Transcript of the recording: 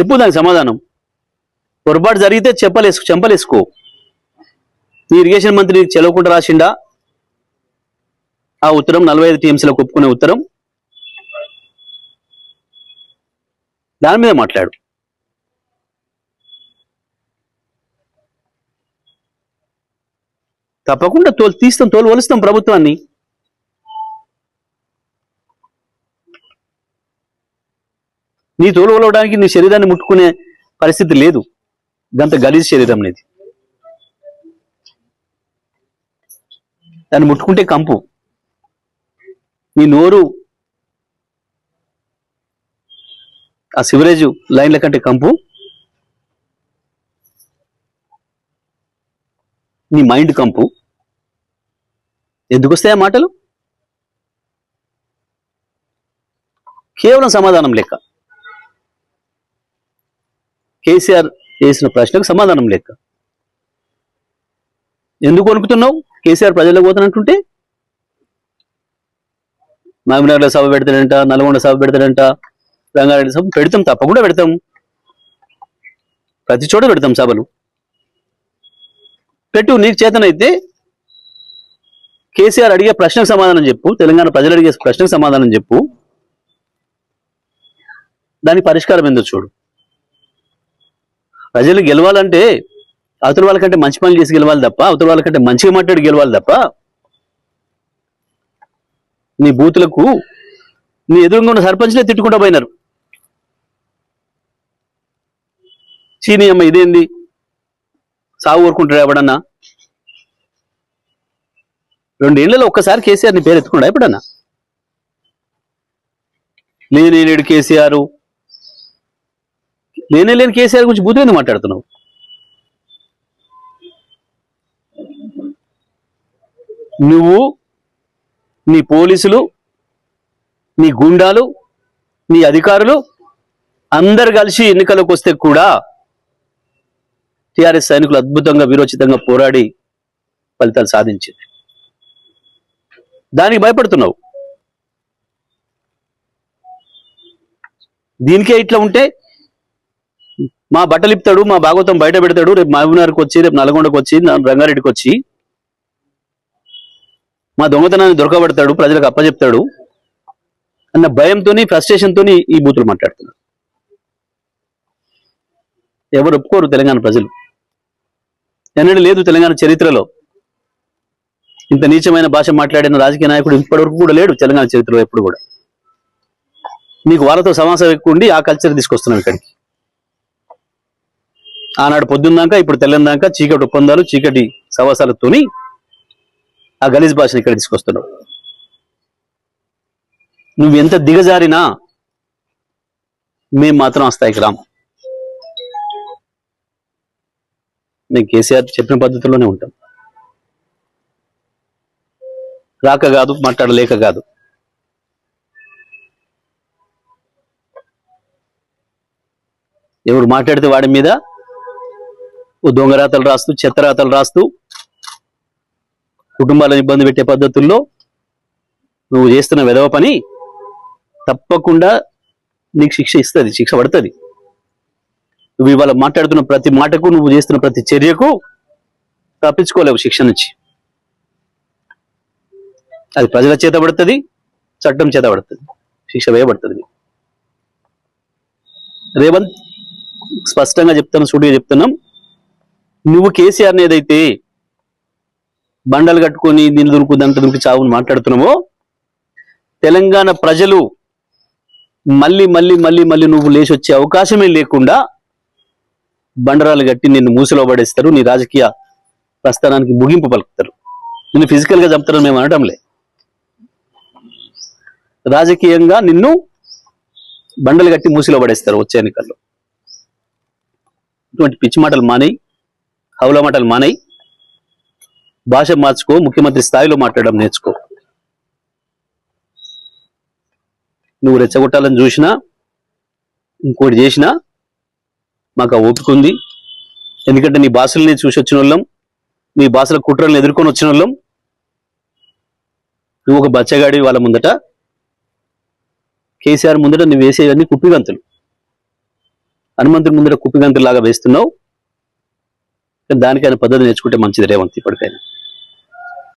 చెప్పు దానికి సమాధానం. పొరపాటు జరిగితే చెప్పలేసు చెంపలేసుకో. నీ ఇరిగేషన్ మంత్రి చెలవకుండా రాసిండా? ఆ ఉత్తరం నలభై ఐదు టీఎంసీలకు ఒప్పుకునే ఉత్తరం. దాని మీద మాట్లాడు. తప్పకుండా తోలు తీస్తాం తోలు వలుస్తాం ప్రభుత్వాన్ని. నీ తోలు వలవడానికి నీ శరీరాన్ని ముట్టుకునే పరిస్థితి లేదు. గంత గలీజ్ శరీరం నీది దాన్ని ముట్టుకుంటే కంపు. నీ నోరు ఆ సివరేజ్ లైన్ల కంటే కంపు. నీ మైండ్ కంపు. ఎందుకు వస్తాయి ఆ మాటలు? కేవలం సమాధానం లెక్క. కేసీఆర్ చేసిన ప్రశ్నకు సమాధానం లేక. ఎందుకు వణుకుతున్నావు? కేసీఆర్ ప్రజలకు పోతానంటుంటే మహబూబ్నగర్లో సభ పెడతాడంట నల్గొండ సభ పెడతాడంట రంగారెడ్డి సభ పెడతాం తప్పకుండా పెడతాం. ప్రతి చోట పెడతాం సభలు. పెట్టు నీకు చేతనైతే కేసీఆర్ అడిగే ప్రశ్నకు సమాధానం చెప్పు తెలంగాణ ప్రజలు అడిగే ప్రశ్నకు సమాధానం చెప్పు. దానికి పరిష్కారం ఏందో చూడు. ప్రజలు గెలవాలంటే అవతల వాళ్ళకంటే మంచి పనులు చేసి గెలవాలి తప్ప అవతల వాళ్ళకంటే మంచిగా మాట్లాడి గెలవాలి తప్ప నీ బూతులకు నీ ఎదురుగా ఉన్న సర్పంచ్లే తిట్టుకుంటూ పోయినారు. చీనీ అమ్మ ఇదేంది? సాగు ఊరుకుంటాడు ఎవడన్నా? రెండేళ్ళలో ఒక్కసారి కేసీఆర్ని పేరు ఎత్తుకుండా ఎప్పుడన్నా? లేని కేసీఆర్? లేనే లేని కేసీఆర్ గురించి బూతులేదు మాట్లాడుతున్నావు? నువ్వు నీ పోలీసులు నీ గుండాలు నీ అధికారులు అందరు కలిసి ఎన్నికలకు వస్తే కూడా టిఆర్ఎస్ సైనికులు అద్భుతంగా వీరోచితంగా పోరాడి ఫలితాలు సాధించింది. దానికి భయపడుతున్నావు. దీనికే ఇట్లా ఉంటే మా బట్టలు ఇప్పుతాడు మా భాగవతం బయట పెడతాడు రేపు మహబూబ్నగర్కి వచ్చి రేపు నల్గొండకు వచ్చి నా- రంగారెడ్డికి వచ్చి. మా దొంగతనాన్ని దొరకబడతాడు ప్రజలకు అప్పచెప్తాడు అన్న భయంతోని ఫ్రస్ట్రేషన్తో ఈ బూతులు మాట్లాడుతున్నారు. ఎవరు ఒప్పుకోరు తెలంగాణ ప్రజలు. ఎన్నడూ లేదు తెలంగాణ చరిత్రలో. ఇంత నీచమైన భాష మాట్లాడిన రాజకీయ నాయకుడు ఇప్పటివరకు కూడా లేడు తెలంగాణ చరిత్రలో ఎప్పుడు కూడా. మీకు వాళ్ళతో సమాసం ఎక్కువ ఉండి ఆ కల్చర్ తీసుకొస్తున్నాం ఇక్కడికి. ఆనాడు పొద్దున్నాక ఇప్పుడు తెల్లందాక చీకటి ఒప్పందాలు చీకటి సవాసాలతోని ఆ గలీజ్ భాషను ఇక్కడ తీసుకొస్తున్నావు. నువ్వు ఎంత దిగజారినా మేం మాత్రం ఆ స్థాయికి రాము. మేము కేసీఆర్ చెప్పిన పద్ధతిలోనే ఉంటాం. రాక కాదు మాట్లాడలేక కాదు. ఎవరు మాట్లాడితే వాడి మీద దొంగరాతలు రాస్తూ చెత్తరాతలు రాస్తూ కుటుంబాలను ఇబ్బంది పెట్టే పద్ధతుల్లో నువ్వు చేస్తున్న విధవ పని తప్పకుండా నీకు శిక్ష ఇస్తుంది శిక్ష పడుతుంది. నువ్వు ఇవాళ మాట్లాడుతున్న ప్రతి మాటకు నువ్వు చేస్తున్న ప్రతి చర్యకు తప్పించుకోలేవు శిక్ష నుంచి. అది ప్రజల చేత పడుతుంది చట్టం చేత పడుతుంది శిక్ష వేయబడుతుంది. రేవంత్ స్పష్టంగా చెప్తాను సూటిగా చెప్తున్నాం. నువ్వు కేసీఆర్ ఏదైతే బండలు కట్టుకొని దీని దురుకు దంత దురుకు చావుని మాట్లాడుతున్నావో? తెలంగాణ ప్రజలు మళ్ళీ మళ్ళీ మళ్ళీ మళ్ళీ నువ్వు లేచి వచ్చే అవకాశమే లేకుండా బండరాలు కట్టి నిన్ను మూసిలో పడేస్తారు నీ రాజకీయ ప్రస్థానానికి ముగింపు పలుకుతారు. నిన్ను ఫిజికల్గా చంపుతారని మేము అనడంలే రాజకీయంగా నిన్ను బండలు కట్టి మూసిలో పడేస్తారు వచ్చే ఎన్నికల్లో. ఇటువంటి పిచ్చి మాటలు మానేయి. హౌల మాటలు మానై. భాష మార్చుకో ముఖ్యమంత్రి స్థాయిలో మాట్లాడడం నేర్చుకో. నువ్వు రెచ్చగొట్టాలని చూసినా ఇంకోటి చేసినా మాకు ఆ ఓపిక ఉంది. ఎందుకంటే నీ భాషల్ని చూసి వచ్చిన వాళ్ళం నీ భాషల కుట్రలను ఎదుర్కొని వచ్చిన వాళ్ళం నువ్వు ఒక బచ్చగాడి వాళ్ళ ముందట కేసీఆర్ ముందట నువ్వు వేసేవన్నీ కుప్పిగంతులు. హనుమంతుడి ముందర కుప్పిగంతులాగా వేస్తున్నావు. దానికైనా పద్ధతి నేర్చుకుంటే మంచిది రేవంత్ ఇప్పటికైనా.